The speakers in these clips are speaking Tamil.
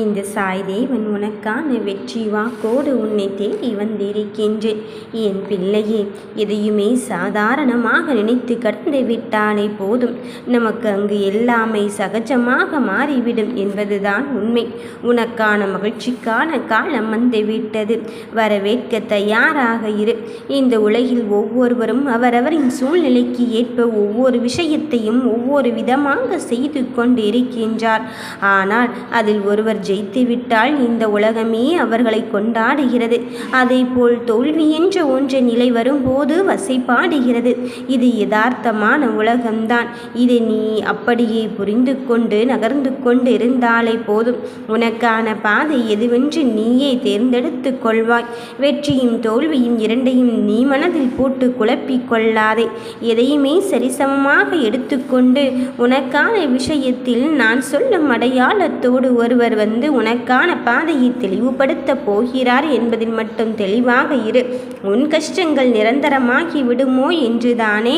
இந்த சாய்தேவன் உனக்கான வெற்றி வாக்கோடு உன்னை தேடி வந்திருக்கின்றேன் என் பிள்ளையே எதையுமே சாதாரணமாக நினைத்து கடந்து விட்டாலே போதும். நமக்கு அங்கு எல்லாமே சகஜமாக மாறிவிடும் என்பதுதான் உண்மை. உனக்கான மகிழ்ச்சிக்கான காலம் வந்துவிட்டது. வரவேற்க தயாராக இரு. இந்த உலகில் ஒவ்வொருவரும் அவரவரின் சூழ்நிலைக்கு ஏற்ப ஒவ்வொரு விஷயத்தையும் ஒவ்வொரு விதமாக செய்து கொண்டிருக்கின்றார். ஆனால் அதில் ஒருவர் ஜெயித்துவிட்டால் இந்த உலகமே அவர்களை கொண்டாடுகிறது. அதேபோல் தோல்வி என்ற ஒன்று நிலை வரும்போது வசைப்பாடுகிறது இது யதார்த்தமான உலகம்தான். இதை நீ அப்படியே புரிந்து கொண்டு நகர்ந்து கொண்டு இருந்தாலே போதும். உனக்கான பாதை எதுவென்று நீயே தேர்ந்தெடுத்து கொள்வாய். வெற்றியும் தோல்வியும் இரண்டையும் நீ மனதில் போட்டு குழப்பிக் கொள்ளாதே. எதையுமே சரிசமமாக எடுத்துக்கொண்டு உனக்கான விஷயத்தில் நான் சொல்லும் அடையாளத்தோடு ஒருவர் வந்து வந்து உனக்கான பாதையை தெளிவுபடுத்த போகிறார் என்பதில் மட்டும் தெளிவாக இரு. உன் கஷ்டங்கள் நிரந்தரமாகி விடுமோ என்றுதானே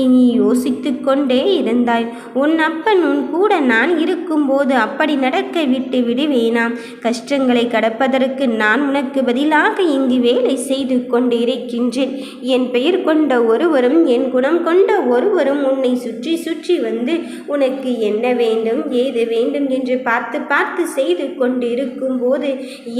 இனி யோசித்து கொண்டே இருந்தாய். உன் அப்பன் உன் கூட நான் இருக்கும்போது அப்படி நடக்க விட்டு விடுவேனாம் கஷ்டங்களை கடப்பதற்கு நான் உனக்கு பதிலாக இங்கு வேலை செய்து கொண்டிருக்கின்றேன். என் பெயர் கொண்ட ஒருவரும் என் குணம் கொண்ட ஒருவரும் உன்னை சுற்றி சுற்றி வந்து உனக்கு என்ன வேண்டும் ஏது வேண்டும் என்று பார்த்து பார்த்து செய் செய்து கொண்டிருக்கும் போது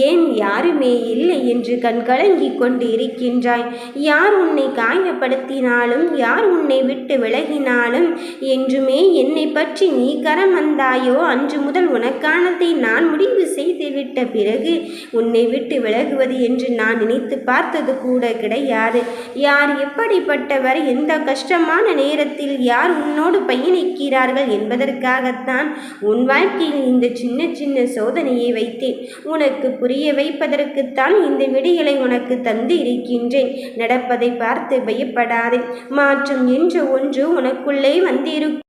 ஏன் யாருமே இல்லை என்று கண்கலங்கி கொண்டு இருக்கின்றாய் யார் உன்னை காயப்படுத்தினாலும் யார் உன்னை விட்டு விலகினாலும் என்றுமே என்னை பற்றி நீ கரம் வந்தாயோ? அன்று முதல் உனக்கானதை நான் முடிவு செய்துவிட்ட பிறகு உன்னை விட்டு விலகுவது என்று நான் நினைத்து பார்த்தது கூட கிடையாது. யார் எப்படிப்பட்டவர் எந்த கஷ்டமான நேரத்தில் யார் உன்னோடு பயணிக்கிறார்கள் என்பதற்காகத்தான் உன் வாழ்க்கையில் இந்த சின்ன சின்ன சோதனையை வைத்தேன். உனக்கு புரிய வைப்பதற்குத்தான் இந்த விடிகளை உனக்கு தந்து இருக்கின்றேன் நடப்பதை பார்த்து பயப்படாதே. மாற்றம் என்ற ஒன்று உனக்குள்ளே வந்திருக்கும்.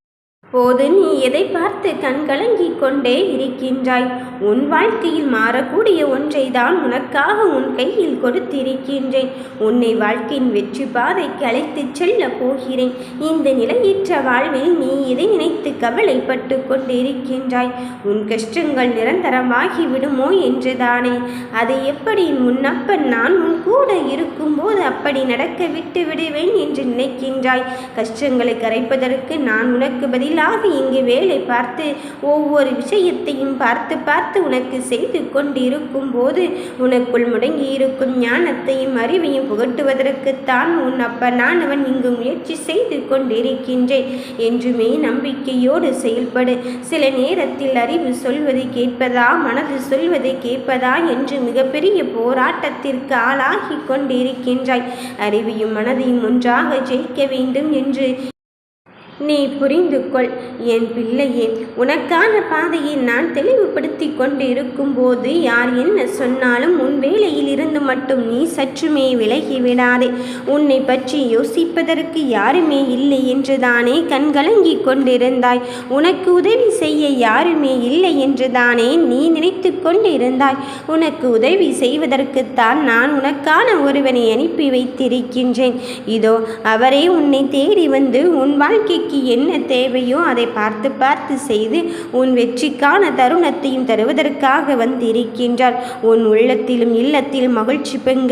போது நீ எதை பார்த்து கண்கலங்கி கொண்டே இருக்கின்றாய்? உன் வாழ்க்கையில் மாறக்கூடிய ஒன்றை தான் உனக்காக உன் கையில் கொடுத்திருக்கின்றேன். உன்னை வாழ்க்கையின் வெற்றி பாதைக்கு அழைத்துச் செல்ல போகிறேன். இந்த நிலையற்ற வாழ்வில் நீ இதை நினைத்து கவலைப்பட்டு கொண்டிருக்கின்றாய்? உன் கஷ்டங்கள் நிரந்தரமாகிவிடுமோ என்றுதானே? அதை எப்படி முன்னப்பன் நான் உன் கூட அப்படி நடக்க விட்டு விடுவேன் என்று நினைக்கின்றாய். கஷ்டங்களை கரைப்பதற்கு நான் உனக்கு பதிலாக இங்கு வேலை பார்த்து ஒவ்வொரு விஷயத்தையும் பார்த்து பார்த்து உனக்கு செய்து கொண்டிருக்கும் போது உனக்குள் முடங்கி இருக்கும் ஞானத்தையும் அறிவையும் புகட்டுவதற்குத்தான் உன் அப்ப நான் அவன் இங்கு முயற்சி செய்து கொண்டிருக்கின்றேன் என்றுமே நம்பிக்கையோடு செயல்படு. சில நேரத்தில் அறிவு சொல்வது கேட்பதா மனது சொல்வது கேட்பதா என்று மிகப்பெரிய போராட்டத்திற்கு ஆளாகி கொண்டிருக்கின்றாய். அறிவையும் மனதையும் ஒன்றாக ஜெயிக்க வேண்டும் என்று நீ புரிந்து கொள் என் பிள்ளையே உனக்கான பாதையை நான் தெளிவுபடுத்தி கொண்டு இருக்கும்போது யார் என்ன சொன்னாலும் உன் வேலையில் இருந்து மட்டும் நீ சற்றுமே விலகி விடாதே உன்னை பற்றி யோசிப்பதற்கு யாருமே இல்லை என்றுதானே கண்கலங்கி கொண்டிருந்தாய். உனக்கு உதவி செய்ய யாருமே இல்லை என்றுதானே நீ நினைத்து கொண்டிருந்தாய். உனக்கு உதவி செய்வதற்குத்தான் நான் உனக்கான ஒருவனை அனுப்பி வைத்திருக்கின்றேன். இதோ அவரே உன்னை தேடி வந்து உன் வாழ்க்கைக்கு உனக்கு என்ன தேவையோ அதை பார்த்து பார்த்து செய்து உன் வெற்றிக்கான தருணத்தையும் தருவதற்காக வந்திருக்கின்றார். உன் உள்ளத்திலும் இல்லத்திலும் மகிழ்ச்சி பெங்க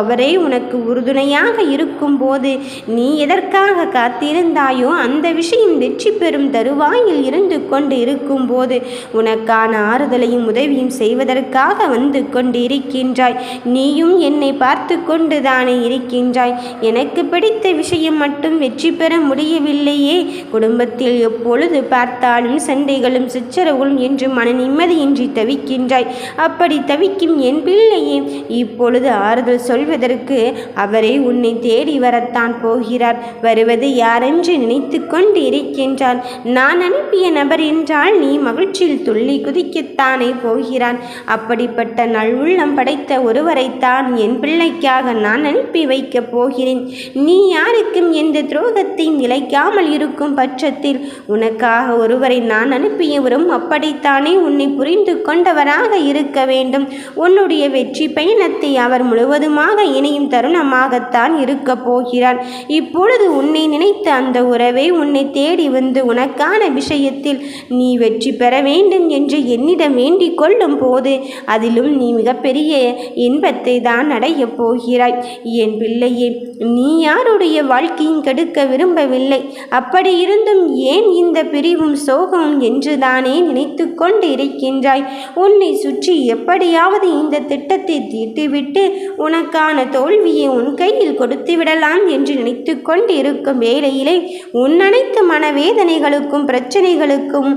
அவரே உனக்கு உறுதுணையாக இருக்கும் போது நீ எதற்காக காத்திருந்தாயோ அந்த விஷயம் வெற்றி பெறும் தருவாயில் இருந்து கொண்டு இருக்கும் போது உனக்கான ஆறுதலையும் உதவியும் செய்வதற்காக வந்து கொண்டு இருக்கின்றாய் நீயும் என்னை பார்த்து கொண்டு தானே இருக்கின்றாய். எனக்கு பிடித்த விஷயம் மட்டும் வெற்றி பெற முடியவில்லையே குடும்பத்தில் எப்பொழுது பார்த்தாலும் சண்டைகளும் சச்சரவுகளும் என்று மன நிம்மதியின்றி தவிக்கின்றாய். அப்படி தவிக்கும் என் பிள்ளையே இப்பொழுது ஆறுதல் சொல்வதற்கு அவரே உன்னை தேடி வரத்தான் போகிறார். வருவது யாரென்று நினைத்து கொண்டு இருக்கின்றான். நான் அனுப்பிய நபர் என்றால் நீ மகிழ்ச்சியில் துள்ளி குதிக்கத்தானே போகிறான். அப்படிப்பட்ட நல்வுள்ளம் படைத்த ஒருவரைத்தான் என் பிள்ளைக்காக நான் அனுப்பி வைக்கப் போகிறேன். நீ யாருக்கும் எந்த துரோகத்தையும் இழைக்காமல் இருக்கும் பட்சத்தில் உனக்காக ஒருவரை நான் அனுப்பியவரும் அப்படித்தானே உன்னை புரிந்து கொண்டவராக இருக்க வேண்டும். உன்னுடைய வெற்றி பயணத்தை அவர் முழுவதுமாக இணையும் தருணமாகத்தான் இருக்கப் போகிறார். இப்பொழுது உன்னை நினைத்த அந்த உறவை உன்னை தேடி வந்து உனக்கான விஷயத்தில் நீ வெற்றி பெற வேண்டும் என்று என்னிடம் வேண்டிக் கொள்ளும் போது அதிலும் நீ மிகப்பெரிய இன்பத்தை தான் அடையப் போகிறாய். என் பிள்ளையே நீ யாருடைய வாழ்க்கையும் கெடுக்க விரும்பவில்லை. அப்படி இருந்தும் ஏன் இந்த பிரிவும் சோகமும் என்று தானே நினைத்து கொண்டு இருக்கின்றாய் உன்னை சுற்றி எப்படியாவது இந்த திட்டத்தை தீர்த்துவிட்டு உனக்கான தோல்வியை உன் கையில் கொடுத்து விடலாம் என்று நினைத்து கொண்டு இருக்கும் வேளையிலே உன் அனைத்து மனவேதனைகளுக்கும் பிரச்சனைகளுக்கும்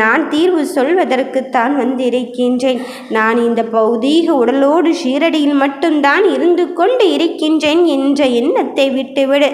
நான் தீர்வு சொல்வதற்குத்தான் வந்திருக்கின்றேன். நான் இந்த பௌதீக உடலோடு ஷீரடியில் மட்டும்தான் இருந்து கொண்டு இருக்கின்றேன் என்ற எண்ணத்தை விட்டுவிடு.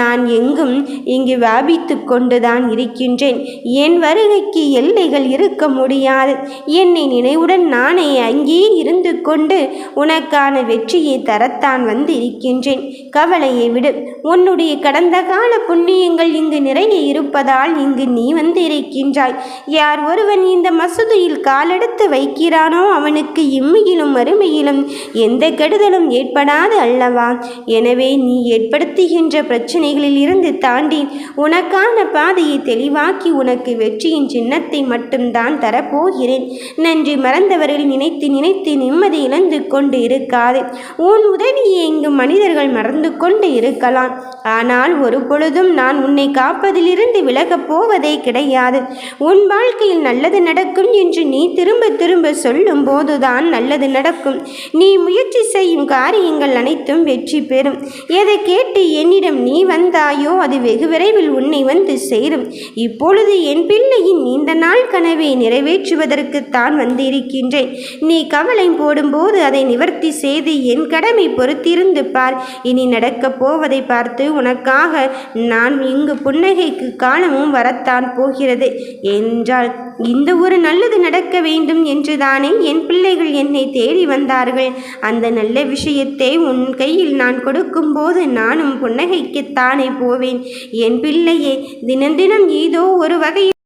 நான் எங்கும் இங்கு வியாபித்து கொண்டுதான் இருக்கின்றேன். என் வருகைக்கு எல்லைகள் இருக்க முடியாது. என்னை நினைவுடன் நானே அங்கே இருந்து கொண்டு உனக்கான வெற்றியை தரத்தான் வந்து இருக்கின்றேன் கவலையை விடு. உன்னுடைய கடந்த கால புண்ணியங்கள் இங்கு நிறைய இருப்பதால் இங்கு நீ வந்து இருக்கின்றாய் யார் ஒருவன் இந்த மசூதியில் காலெடுத்து வைக்கிறானோ அவனுக்கு இம்மையிலும் மறுமையிலும் எந்த கெடுதலும் ஏற்படாது அல்லவா? எனவே நீ ஏற்படுத்துகின்ற பிரச்சனைகளில் இருந்து தாண்டி உன உனக்கான பாதையை தெளிவாக்கி உனக்கு வெற்றியின் சின்னத்தை மட்டும்தான் தரப்போகிறேன். நன்றி மறந்தவர்கள் நினைத்து நினைத்து நிம்மதி இழந்து கொண்டு இருக்காது. உன் உதவியை இங்கு மனிதர்கள் மறந்து கொண்டு இருக்கலாம். ஆனால் ஒரு பொழுதும் நான் உன்னை காப்பதிலிருந்து விலகப் போவதே கிடையாது. உன் வாழ்க்கையில் நல்லது நடக்கும் என்று நீ திரும்ப திரும்ப சொல்லும் போதுதான் நல்லது நடக்கும். நீ முயற்சி செய்யும் காரியங்கள் அனைத்தும் வெற்றி பெறும். எதை கேட்டு என்னிடம் நீ வந்தாயோ அது வெகு விரைவில் உன் உன்னை வந்து சேரும். இப்பொழுது என் பிள்ளையின் நீண்ட நாள் கனவை நிறைவேற்றுவதற்குத்தான் வந்திருக்கின்றேன். நீ கவலை போடும்போது அதை நிவர்த்தி செய்து என் கடமை பொறுத்திருந்து பார். இனி நடக்கப் போவதை பார்த்து உனக்காக நான் இங்கு புன்னகைக்கு காலமும் வரத்தான் போகிறது. என்றால் இந்த ஒரு நல்லது நடக்க வேண்டும் என்றுதானே என் பிள்ளைகள் என்னை தேடி வந்தார்கள். அந்த நல்ல விஷயத்தை உன் கையில் நான் கொடுக்கும்போது நானும் புன்னகைக்குத்தானே போவேன். என் பிள்ளை இல்லையே. தினம் தினம் ஏதோ ஒரு வகையில்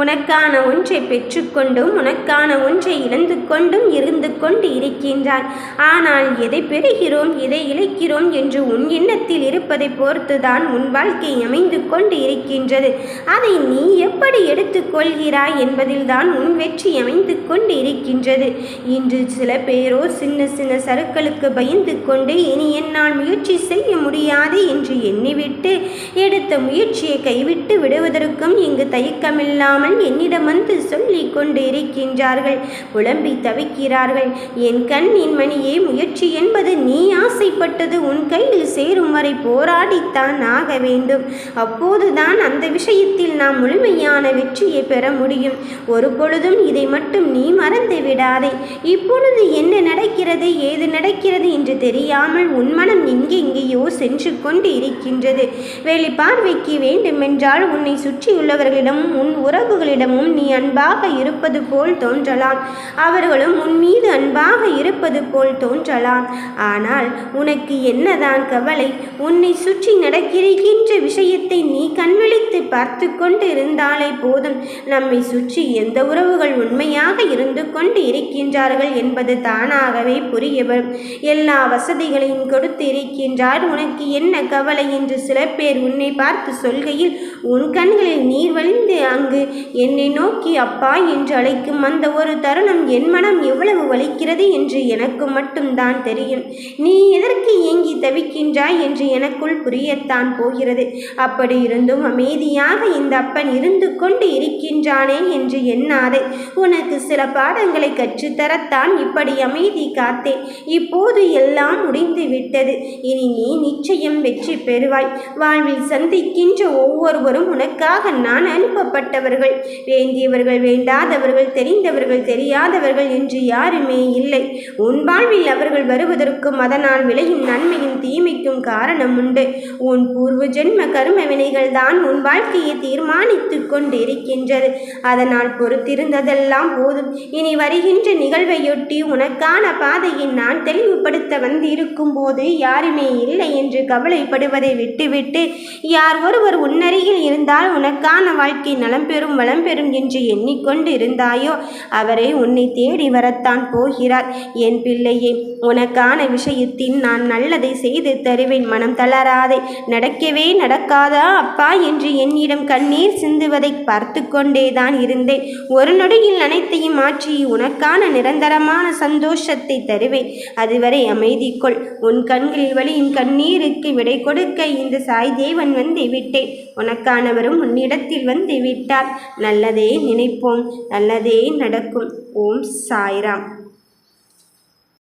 உனக்கான ஒன்றை பெற்றுக்கொண்டும் உனக்கான ஒன்றை இழந்து கொண்டும் இருந்து கொண்டு இருக்கின்றாய். ஆனால் எதை பெறுகிறோம் எதை இழைக்கிறோம் என்று உன் எண்ணத்தில் இருப்பதை பொறுத்துதான் உன் வாழ்க்கை அமைந்து கொண்டு இருக்கின்றது. அதை நீ எப்படி எடுத்துக்கொள்கிறாய் என்பதில்தான் உன் வெற்றி அமைந்து கொண்டு இருக்கின்றது. இன்று சில பேரோ சின்ன சின்ன சருக்களுக்கு பயந்து கொண்டு இனி என்னால் முயற்சி செய்ய முடியாது என்று எண்ணிவிட்டு எடுத்த முயற்சியை கைவிட்டு விடுவதற்கும் இங்கு தயக்கமில்லாமல் இல்லாமல் என்னிடம் வந்து சொல்லிக் கொண்டிருக்கின்றார்கள். புலம்பி தவிக்கிறார்கள். என் கண்ணின் மணியே முயற்சி என்பது நீ ஆசைப்பட்டது. உன் கையில் சேரும் வரை போராடித்தான் ஆக வேண்டும். அப்போதுதான் அந்த விஷயத்தில் நாம் முழுமையான வெற்றியை பெற முடியும். ஒரு பொழுதும் இதை மட்டும் நீ மறந்து விடாதே. இப்பொழுது என்ன நடக்கிறது? ஏது நடக்கிறது? என்று தெரியாமல் உன் மனம் எங்கெங்கேயோ சென்று கொண்டு இருக்கின்றது. வெளி பார்வைக்கு வேண்டுமென்றால் உன்னை சுற்றியுள்ளவர்களிடமும் உன் உறவுகளிடமும் நீ அன்பாக இருப்பது போல் தோன்றலாம். அவர்களும் உன் மீது அன்பாக இருப்பது போல் தோன்றலாம். ஆனால் உனக்கு என்னதான் கவலை? உன்னை சுற்றி நடக்கிருக்கின்ற விஷயத்தை நீ கண்விழித்து பார்த்து கொண்டு இருந்தாலே போதும். நம்மை சுற்றி எந்த உறவுகள் உண்மையாக இருந்து கொண்டு இருக்கின்றார்கள் என்பது தானாகவே புரிய வரும் எல்லா வசதிகளையும் கொடுத்து இருக்கின்றார் உனக்கு என்ன கவலை? என்று சில பேர் உன்னை பார்த்து சொல்கையில் உன் கண்களில் நீர் வழிந்து அங்கு என்னை நோக்கி அப்பா என்று அழைக்கும் அந்த ஒரு தருணம் என் மனம் எவ்வளவு வலிக்கிறது என்று எனக்கு மட்டும்தான் தெரியும். நீ எதற்கு ஏங்கி தவிக்கின்றாய்? என்று எனக்குள் புரியத்தான் போகிறது. அப்படி இருந்தும் அமைதியாக இந்த அப்பன் இருந்து கொண்டு இருக்கின்றானே என்று எண்ணாதே. உனக்கு சில பாடங்களை கற்றுத்தரத்தான் இப்படி அமைதி காத்தேன். இப்போது எல்லாம் முடிந்து விட்டது. இனி நீ நிச்சயம் வெற்றி பெறுவாய். வாழ்வில் சந்திக்கின்ற ஒவ்வொருவரும் உனக்காக நான் அனுப்பப்பட்ட அனுப்பப்பட்டவர்கள் வேண்டியவர்கள் வேண்டாதவர்கள் தெரிந்தவர்கள் தெரியாதவர்கள் என்று யாருமே இல்லை. உன் வாழ்வில் அவர்கள் வருவதற்கும் அதனால் விளையும் நன்மையும் தீமைக்கும் காரணம் உண்டு. உன் பூர்வ ஜென்ம கரும வினைகள் தான் உன் வாழ்க்கையை தீர்மானித்து கொண்டிருக்கின்றது. அதனால் பொறுத்திருந்ததெல்லாம் போதும். இனி வருகின்ற நிகழ்வையொட்டி உனக்கான பாதையை நான் தெளிவுபடுத்த வந்திருக்கும் போது யாருமே இல்லை என்று கவலைப்படுவதை விட்டுவிட்டு யார் ஒருவர் உன்னருகில் இருந்தால் உனக்கான வாழ்க்கை நலம் பெறும் வளம் பெறும் என்று எண்ணிக்கொண்டு இருந்தாயோ அவரை உன்னை தேடி வரத்தான் போகிறார். என் பிள்ளையே உனக்கான விஷயத்தின் நான் நல்லதை செய்து தருவேன். மனம் தளராதே நடக்கவே நடக்காதா அப்பா என்று என்னிடம் கண்ணீர் சிந்துவதை பார்த்து கொண்டேதான் இருந்தேன். ஒரு நொடியில் அனைத்தையும் மாற்றி உனக்கான நிரந்தரமான சந்தோஷத்தை தருவேன். அதுவரை அமைதிக்குள் உன் கண்களில் வழியும் கண்ணீருக்கு விடை கொடுக்க இந்த சாய் தேவன் வந்து விட்டேன் உனக்கானவரும் உன்னிடத்தில் வந்து விட்டார் நல்லதே நினைப்போம் நல்லதே நடக்கும். ஓம் சாய்ராம்.